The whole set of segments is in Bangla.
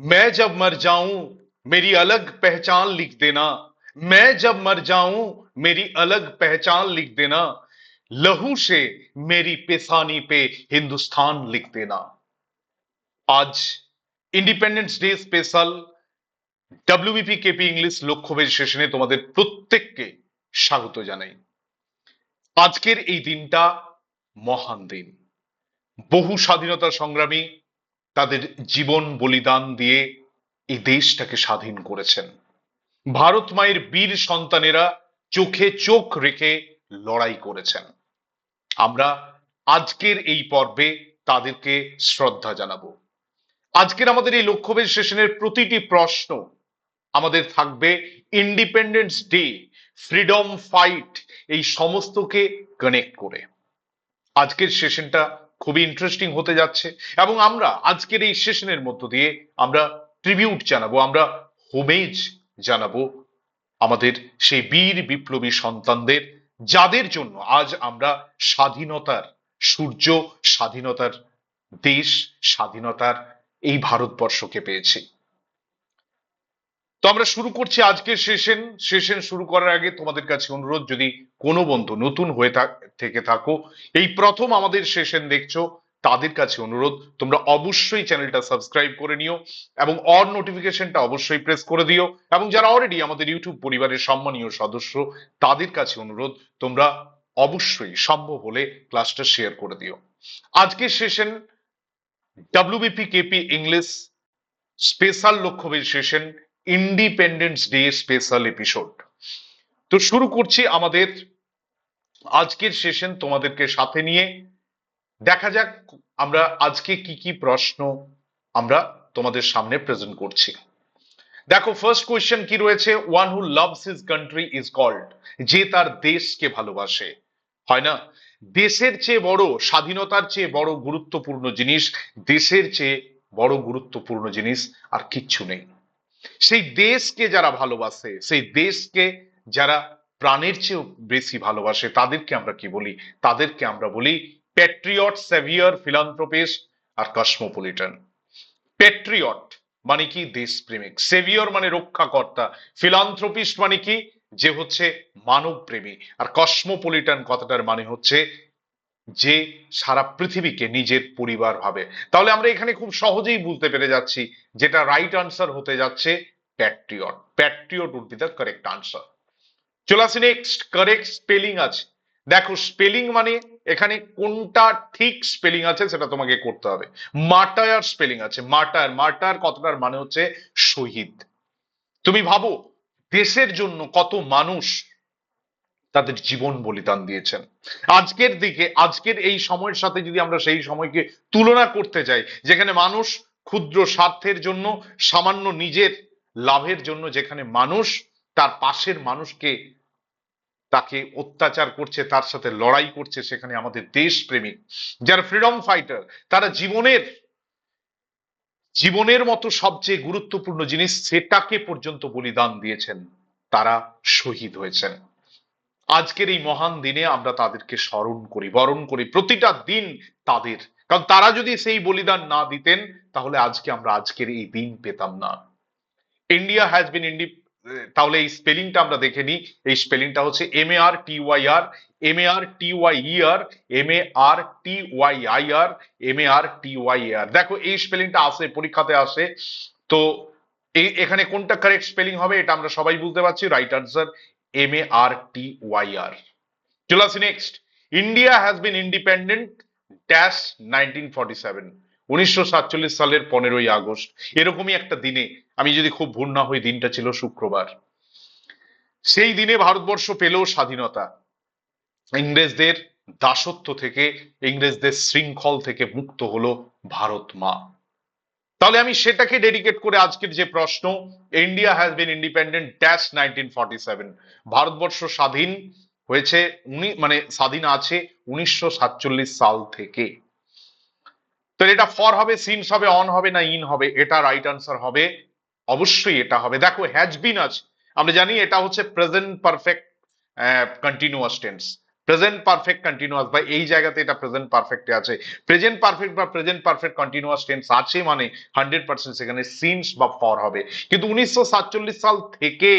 मैं जब मर जाऊं मेरी अलग पहचान लिख देना मैं जब मर जाऊं मेरी अलग पहचान लिख देना लहू से मेरी पेशानी पे हिंदुस्तान लिख देना আজ Independence Day special WBP KP English লক্ষ্যভেদ সেশনে তোমাদের প্রত্যেককে স্বাগত জানাই আজকের এই দিনটা মহান দিন বহু স্বাধীনতা সংগ্রামী তাদের জীবন বলিদান দিয়ে এই দেশটাকে স্বাধীন করেছেন। ভারত মায়ের বীর সন্তানেরা চোখে চোখ রেখে লড়াই করেছেন। আমরা আজকের এই পর্বে তাদেরকে শ্রদ্ধা জানাব। আজকের আমাদের এই লক্ষ্যভেদ সেশনের প্রতিটি প্রশ্ন আমাদের থাকবে ইন্ডিপেন্ডেন্স ডে ফ্রিডম ফাইট এই সমস্তকে কানেক্ট করে। আজকের সেশনটা খুবই ইন্টারেস্টিং হতে যাচ্ছে। এবং আমরা আজকের এই সেশনের মধ্য দিয়ে আমরা ট্রিবিউট জানাব, আমরা হোমেজ জানাব আমাদের সেই বীর বিপ্লবী সন্তানদের, যাদের জন্য আজ আমরা স্বাধীনতার সূর্য, স্বাধীনতার দেশ, স্বাধীনতার এই ভারতবর্ষকে পেয়েছি। তো আমরা শুরু করছি আজকের সেশন। সেশন শুরু করার আগে তোমাদের কাছে অনুরোধ, যদি কোনো বন্ধু নতুন হয়ে থেকে, থাকো এই প্রথম আমাদের সেশন দেখছ, তাদের কাছে অনুরোধ, তোমরা অবশ্যই চ্যানেলটা সাবস্ক্রাইব করে নিও এবং অল নোটিফিকেশনটা অবশ্যই প্রেস করে দিও এবং যারা অলরেডি আমাদের ইউটিউব পরিবারের সম্মানীয় সদস্য, তাদের কাছে অনুরোধ, তোমরা অবশ্যই সম্ভব হলে ক্লাসটা শেয়ার করে দিও। আজকের session WBP KP English special লক্ষ্যভেদ session. Independence day special episode তো শুরু করছি আমাদের আজকের সেশন তোমাদেরকে সাথে নিয়ে। দেখা যাক আমরা আজকে কি কি প্রশ্ন আমরা তোমাদের সামনে প্রেজেন্ট করছি। দেখো ফার্স্ট কোয়েশ্চেন কি রয়েছে? One who loves his country is called যে তার দেশকে ভালোবাসে। হয় না? দেশের চেয়ে বড়, স্বাধীনতার চেয়ে বড় গুরুত্বপূর্ণ জিনিস, দেশের চেয়ে বড় গুরুত্বপূর্ণ জিনিস আর কিচ্ছু নেই। সেই দেশকে যারা ভালোবাসে, সেই দেশকে যারা প্রাণের চেয়েও বেশি ভালোবাসে, তাদেরকে আমরা কি বলি? তাদেরকে আমরা বলি প্যাট্রিয়ট সেভিয়ার ফিলান্থ্রোপিস্ট আর কসমোপলিটন প্যাট্রিয়ট মানে কি? দেশপ্রেমিক। সেভিয়র মানে রক্ষাকর্তা। ফিলান্থ্রোপিস্ট মানে কি? যে হচ্ছে মানব প্রেমী আর কসমোপলিটন কথাটার মানে হচ্ছে যে সারা পৃথিবীকে নিজের পরিবার ভাবে। তাহলে আমরা এখানে খুব সহজেই বুঝতে পেরে যাচ্ছি যেটা রাইট আনসার হতে যাচ্ছে patriot patriot would be the correct answer চলে আসি নেক্সট কারেক্ট স্পেলিং আছে। দেখো স্পেলিং মানে এখানে কোনটা ঠিক স্পেলিং আছে সেটা তোমাকে করতে হবে। মার্টায়ার স্পেলিং আছে। মার্টায়ার মার্টায়ার কতটার মানে হচ্ছে শহীদ। তুমি ভাবো, দেশের জন্য কত মানুষ তাদের জীবন বলিদান দিয়েছেন। আজকের দিকে, আজকের এই সময়ের সাথে যদি আমরা সেই সময়কে তুলনা করতে যাই, যেখানে মানুষ ক্ষুদ্র স্বার্থের জন্য, সামান্য নিজের লাভের জন্য যেখানে মানুষ তার পাশের মানুষকে তাকে অত্যাচার করছে, তার সাথে লড়াই করছে, সেখানে আমাদের দেশপ্রেমিক। যারা ফ্রিডম ফাইটার তারা জীবনের জীবনের মতো সবচেয়ে গুরুত্বপূর্ণ জিনিস, সেটাকে পর্যন্ত বলিদান দিয়েছেন, তারা শহীদ হয়েছেন। আজকের এই মহান দিনে আমরা তাদেরকে স্মরণ করি, বরণ করি, প্রতিটা দিন তাদের। কারণ তারা যদি সেই বলিদান না দিতেন, তাহলে আজকে আমরা আজকের এই দিন পেতাম না। ইন্ডিয়া হ্যাজ বিন ইন্ডি তাহলে এই স্পেলিংটা আমরা দেখে নিই। এই স্পেলিংটা হচ্ছে M A R T Y R M A R T Y E R M A R T Y I R M A R T Y R দেখো, এই স্পেলিংটা আসে, পরীক্ষাতে আসে। তো এখানে কোনটা কারেক্ট স্পেলিং হবে, এটা আমরা সবাই বুঝতে পারছি। Right answer M A R T Y R চলে আসি next India has been independent dash nineteen forty seven উনিশশো সাতচল্লিশ সালের পনেরোই আগস্ট। এরকমই একটা দিনে, আমি যদি খুব ভুল না হই, দিনটা ছিল শুক্রবার। সেই দিনে ভারতবর্ষ পেল স্বাধীনতা। ইংরেজদের দাসত্ব থেকে, ইংরেজদের শৃঙ্খল থেকে মুক্ত হলো ভারত মা। তাহলে আমি সেটাকে ডেডিকেট করে আজকের যে প্রশ্ন India has been independent dash nineteen forty seven Bharatvarsha স্বাধীন হয়েছে, উনি মানে স্বাধীন আছে উনিশশো সাতচল্লিশ সাল থেকে। তো এটা ফর হবে সিনস হবে অন হবে না ইন হবে, এটা রাইট আনসার হবে, অবশ্যই এটা হবে। দেখো হ্যাজ বিন আছে। আমরা জানি এটা হচ্ছে present perfect continuous tense present perfect continuous বা এই জায়গাতে এটা প্রেজেন্ট পারফেক্টে আছে। প্রেজেন্ট পারফেক্ট বা প্রেজেন্ট পারফেক্ট কন্টিনিউয়াস টেন্স আছে মানে হান্ড্রেড পার্সেন্ট সেখানে সিনস বা ফর হবে। কিন্তু উনিশশো সাতচল্লিশ সাল থেকে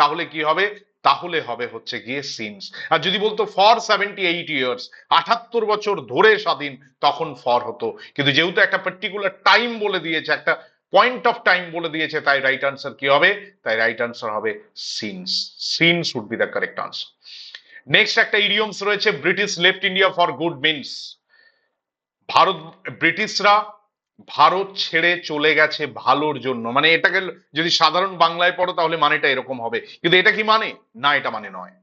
তাহলে কি হবে? তাহলে হবে হচ্ছে গিয়ে সিনস আর যদি বলতো ফর সেভেন্টি এইট ইয়ার্স আঠাত্তর বছর ধরে স্বাধীন, তখন ফর হতো। কিন্তু যেহেতু একটা পার্টিকুলার টাইম বলে দিয়েছে, একটা পয়েন্ট অফ টাইম বলে দিয়েছে, তাই রাইট আনসার কি হবে? তাই রাইট আনসার হবে since since would be the correct answer next একটা ইডিয়মস রয়েছে British left India for good means Bharat, ব্রিটিশরা ভারত ছেড়ে চলে গেছে ভালোর জন্য। মানে এটাকে যদি সাধারণ বাংলায় পড়ো, তাহলে মানেটা এরকম হবে। কিন্তু এটা কি মানে? না, এটা মানে নয়।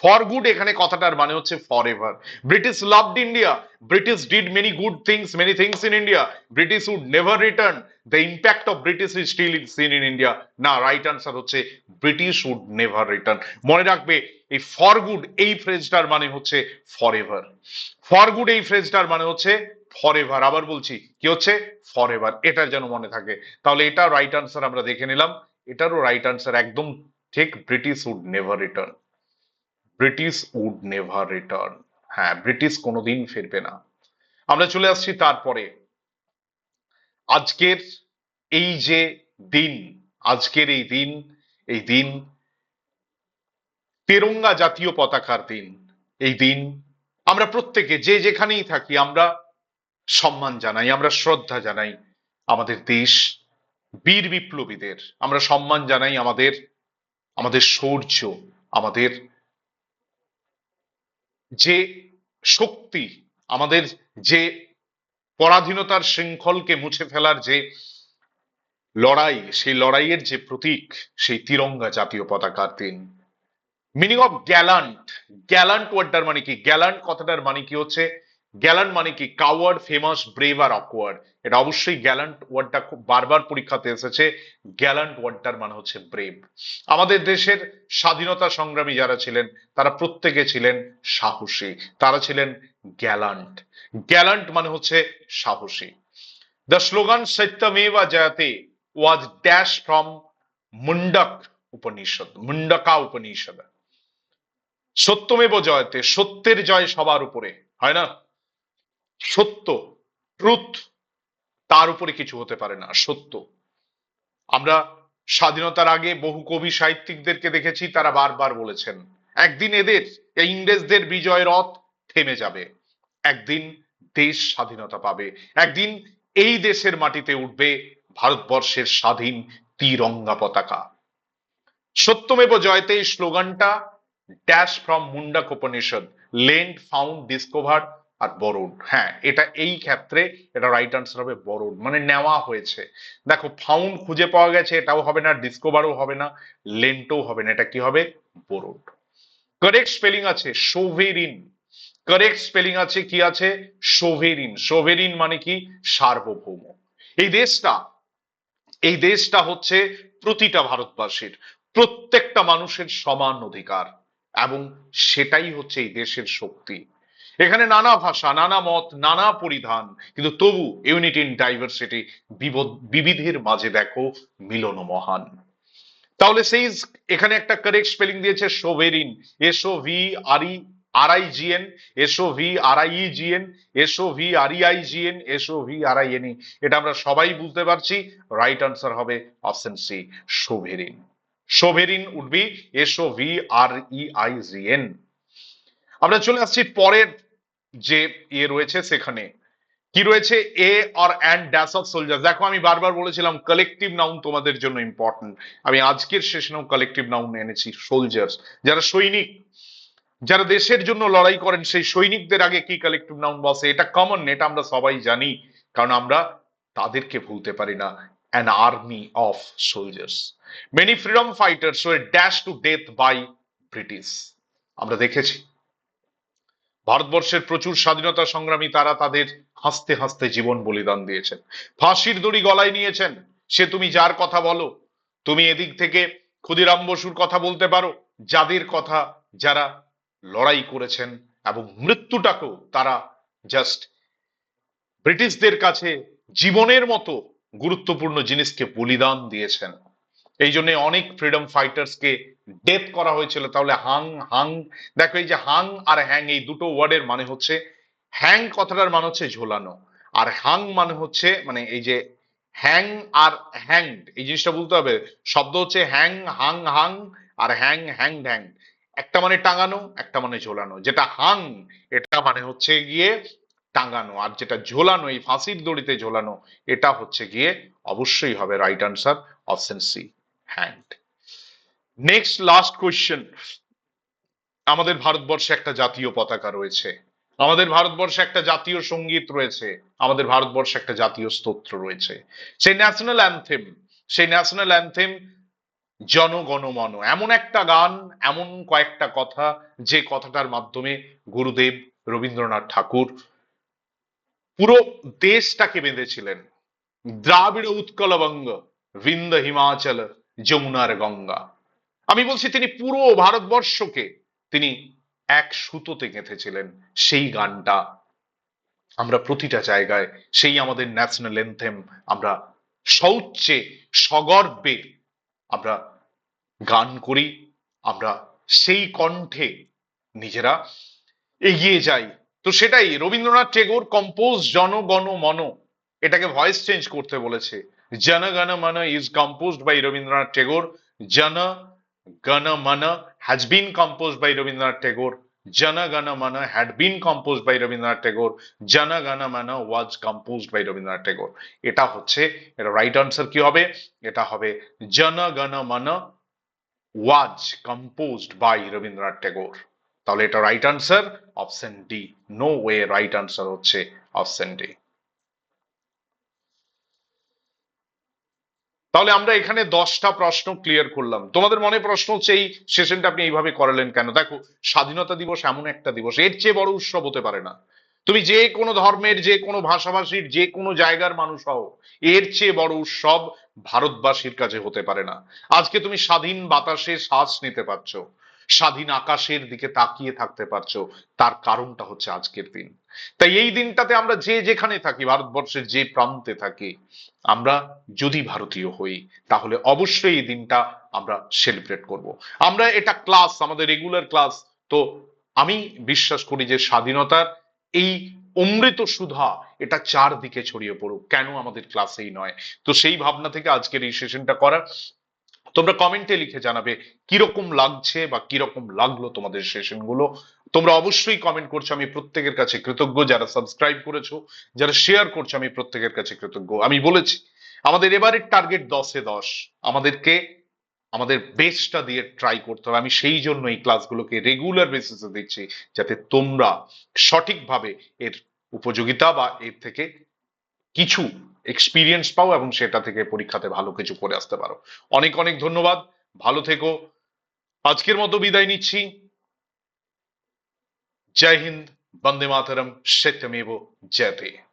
ফর গুড এখানে কথাটার মানে হচ্ছে forever British loved India British did many good things many things in India British would never return the impact of British is still in seen in India না রাইট আনসার হচ্ছে ব্রিটিশ উড নেভার রিটার্ন মনে রাখবে, এই ফর গুড এই ফ্রেজটার মানে হচ্ছে ফর এভার ফর গুড এই ফ্রেজটার মানে হচ্ছে ফর এভার আবার বলছি, কি হচ্ছে? ফর এভার এটা যেন মনে থাকে। তাহলে এটা রাইট আনসার আমরা দেখে নিলাম। এটারও রাইট আনসার একদম ঠিক British would never return British would never return. হ্যাঁ ব্রিটিশ কোনোদিন ফিরবে না। আমরা চলে আসছি তারপরে। আজকের এই যে দিন, আজকের এই দিন এই দিন, তেরঙ্গা জাতীয় পতাকার দিন, এই দিন, আমরা প্রত্যেকে যে যেখানেই থাকি, আমরা সম্মান জানাই, আমরা শ্রদ্ধা জানাই আমাদের দেশ বীর বিপ্লবীদের। আমরা সম্মান জানাই আমাদের আমাদের শৌর্য, আমাদের যে শক্তি, আমাদের যে পরাধীনতার শৃঙ্খলকে মুছে ফেলার যে লড়াই, সেই লড়াইয়ের যে প্রতীক, সেই তিরঙ্গা জাতীয় পতাকার দিন মিনিং অফ গ্যালান্ট গ্যালান্ট ওয়ার্ডটার মানে কি? গ্যালান্ট কথাটার মানে কি হচ্ছে? গ্যালান্ট মানে কি? কাওয়ার্ড ফেমাস ব্রেভ আর অকওয়ার্ড এটা অবশ্যই গ্যালান্ট ওয়ার্ডটা খুব বারবার পরীক্ষাতে এসেছে। গ্যালান্ট ওয়ার্ডটার মানে হচ্ছে ব্রেভ আমাদের দেশের স্বাধীনতা সংগ্রামী যারা ছিলেন, তারা প্রত্যেকে ছিলেন সাহসী। তারা ছিলেন গ্যালান্ট। গ্যালান্ট মানে হচ্ছে সাহসী। The slogan Satyameva Jayate was dash from Mundak Upanishad Mundaka Upanishad সত্যমেব Jayate সত্যের জয় সবার উপরে, হয় না? সত্য ট্রুথ তার উপরে কিছু হতে পারে না, সত্য। আমরা স্বাধীনতার আগে বহু কবি সাহিত্যিকদেরকে দেখেছি, তারা বারবার বলেছেন, একদিন এদের ইংরেজদের বিজয় রথ থেমে যাবে। একদিন দেশ স্বাধীনতা পাবে, একদিন এই দেশের মাটিতে উঠবে ভারতবর্ষের স্বাধীন তিরঙ্গা পতাকা। সত্যমেব জয়তে এই স্লোগানটা dash from Munda Upanishad lend found discover R borrowed হ্যাঁ এটা এই ক্ষেত্রে এটা রাইট আনসার হবে বরোড মানে নেওয়া হয়েছে। দেখো ফাউন্ড খুঁজে পাওয়া গেছে, এটাও হবে না ডিসকভারও হবে না লেন্টও হবে না, এটা কি হবে? বরোড কারেক্ট স্পেলিং আছে সোভেরিন কারেক্ট স্পেলিং আছে, কি আছে? সোভেরিন সোভেরিন মানে কি? সার্বভৌম। এই দেশটা এই দেশটা হচ্ছে প্রতিটা ভারতবাসীর, প্রত্যেকটা মানুষের সমান অধিকার, এবং সেটাই হচ্ছে এই দেশের শক্তি। এখানে নানা ভাষা, নানা মত, নানা পরিধান, কিন্তু তবু ইউনিটি ইন ডাইভার্সিটি বিবিধের মাঝে দেখো মিলন মহান। তাহলে সেই এখানে একটা কারেক্ট স্পেলিং দিয়েছে sovereign S O V R E R I G N S O V R I G N S O V R E I G N S O V R I N এটা আমরা সবাই বুঝতে পারছি রাইট আনসার হবে option C sovereign sovereign would be S O V R E I G N আমরা চলে আসছি পরের যে ইয়ে রয়েছে সেখানে। কি রয়েছে? A or and dash of soldier দেখো, আমি বারবার বলেছিলাম কালেকটিভ নাউন তোমাদের জন্য ইম্পর্টেন্ট আমি আজকের সেশনেও কালেকটিভ নাউন এনেছি সোলজার্স যারা সৈনিক, যারা দেশের জন্য লড়াই করেন, সেই সৈনিকদের আগে কি কালেকটিভ নাউন বসে? এটা কমন এটা আমরা সবাই জানি। কারণ আমরা তাদেরকে ভুলতে পারি না। An army of soldiers many freedom fighters were dash to death by British আমরা দেখেছি। ভারতবর্ষের প্রচুর স্বাধীনতা সংগ্রামী তারা তাদের হাসতে হাসতে জীবন বলিদান দিয়েছেন। ফাঁসির দড়ি গলায় নিয়েছেন। সে তুমি যার কথা বলো? তুমি এদিক থেকে ক্ষুদিরাম বসুর কথা বলতে পারো? যাদের কথা যারা লড়াই করেছেন এবং মৃত্যুটাকেও তারা জাস্ট ব্রিটিশদের কাছে জীবনের মতো গুরুত্বপূর্ণ জিনিসকে বলিদান দিয়েছেন। এই জন্য অনেক ফ্রিডম ফাইটার্সকে ডেথ করা হয়েছিল, তাহলে হাং হাং দেখো এই যে হাং আর হ্যাং এই দুটো ওয়ার্ডের মানে হচ্ছে হ্যাং কথাটার মানে হচ্ছে ঝোলানো, আর হাং মানে হচ্ছে মানে এই যে হ্যাং আর হ্যাংড এই জিনিসটা বলতে হবে, শব্দ হচ্ছে হ্যাং হাং হাং আর হ্যাং হ্যাং হ্যাং একটা মানে টাঙানো, একটা মানে ঝোলানো, যেটা হাং এটা মানে হচ্ছে গিয়ে টাঙানো, আর যেটা ঝোলানো, এই ফাঁসির দড়িতে ঝোলানো, এটা হচ্ছে গিয়ে অবশ্যই হবে right answer option C hand next last question আমাদের ভারতবর্ষে একটা জাতীয় পতাকা রয়েছে। আমাদের ভারতবর্ষে একটা জাতীয় সংগীত রয়েছে। আমাদের ভারতবর্ষে একটা জাতীয় স্তোত্র রয়েছে। সেই ন্যাশনাল অ্যান্থেম সেই ন্যাশনাল অ্যান্থেম জনগণমন। এমন একটা গান, এমন কয়েকটা কথা, যে কথাটার মাধ্যমে গুরুদেব রবীন্দ্রনাথ ঠাকুর পুরো দেশটাকে বেঁধেছিলেন। দ্রাবিড় উৎকলবঙ্গ বৃন্দ হিমাচল, যমুনার গঙ্গা। আমি বলছি, তিনি পুরো ভারতবর্ষকে তিনি এক সুতোতে গেঁথেছিলেন। সেই গানটা আমরা প্রতিটা জায়গায়, সেই আমাদের ন্যাশনাল এনথেম আমরা শৌচে সগর্বে আমরা গান করি, আমরা সেই কণ্ঠে নিজেরা এগিয়ে যাই। তো সেটাই, রবীন্দ্রনাথ টেগোর কম্পোজ জনগণ মন, এটাকে ভয়েস চেঞ্জ করতে বলেছে। Jana Gana Mana is composed by Rabindranath Tagore. Jana Gana Mana has been composed by Rabindranath Tagore Jana Gana Mana had been composed by Rabindranath Tagore Jana Gana Mana was composed by Rabindranath Tagore এটা হচ্ছে, এটা রাইট আনসার কি হবে? এটা হবে Jana Gana Mana was composed by Rabindranath Tagore তাহলে এটা right answer option D no way right answer হচ্ছে অপশন ডি তাহলে আমরা এখানে দশটা প্রশ্ন ক্লিয়ার করলাম। তোমাদের মনে প্রশ্ন হচ্ছে, এই সেশনটা আপনি এইভাবে করালেন কেন? দেখো, স্বাধীনতা দিবস এমন একটা দিবস, এর চেয়ে বড় উৎসব হতে পারে না। তুমি যে কোনো ধর্মের, যে কোনো ভাষাভাষীর, যে কোনো জায়গার মানুষ হও, এর চেয়ে বড় উৎসব ভারতবাসীর কাছে হতে পারে না। আজকে তুমি স্বাধীন বাতাসে শ্বাস নিতে পারছ। স্বাধীন আকাশের দিকে তাকিয়ে থাকতে পারছ, তার কারণটা হচ্ছে আজকের দিন। তাই এই দিনটাতে আমরা যে যেখানে থাকি, ভারতবর্ষের যে প্রান্তে থাকি, আমরা যদি ভারতীয় হই, তাহলে অবশ্যই এই দিনটা আমরা সেলিব্রেট করব। আমরা এটা ক্লাস আমাদের রেগুলার ক্লাস তো আমি বিশ্বাস করি যে স্বাধীনতার এই অমৃত সুধা, এটা চারদিকে ছড়িয়ে পড়ুক, কেন আমাদের ক্লাসেই নয়? তো সেই ভাবনা থেকে আজকের এই সেশনটা করা তোমরা কমেন্টে লিখে জানাবে কীরকম লাগছে বা কীরকম লাগল তোমাদের সেশনগুলো তোমরা অবশ্যই কমেন্ট করছ, আমি প্রত্যেকের কাছে কৃতজ্ঞ। যারা সাবস্ক্রাইব করেছ, যারা শেয়ার করছ, আমি প্রত্যেকের কাছে কৃতজ্ঞ। আমি বলেছি, আমাদের এবারের টার্গেট দশে দশ। আমাদেরকে, আমাদের বেস্টটা দিয়ে ট্রাই করতে হবে। আমি সেই জন্য এই ক্লাসগুলোকে রেগুলার বেসিসে দিচ্ছি, যাতে তোমরা সঠিকভাবে এর উপযোগিতা বা এর থেকে কিছু এক্সপিরিয়েন্স পাও এবং সেটা থেকে পরীক্ষাতে ভালো কিছু করে আসতে পারো। অনেক অনেক ধন্যবাদ। ভালো থেকো। আজকের মতো বিদায় নিচ্ছি। জয় হিন্দ, বন্দে মাতরম, সত্যমেব জয়তে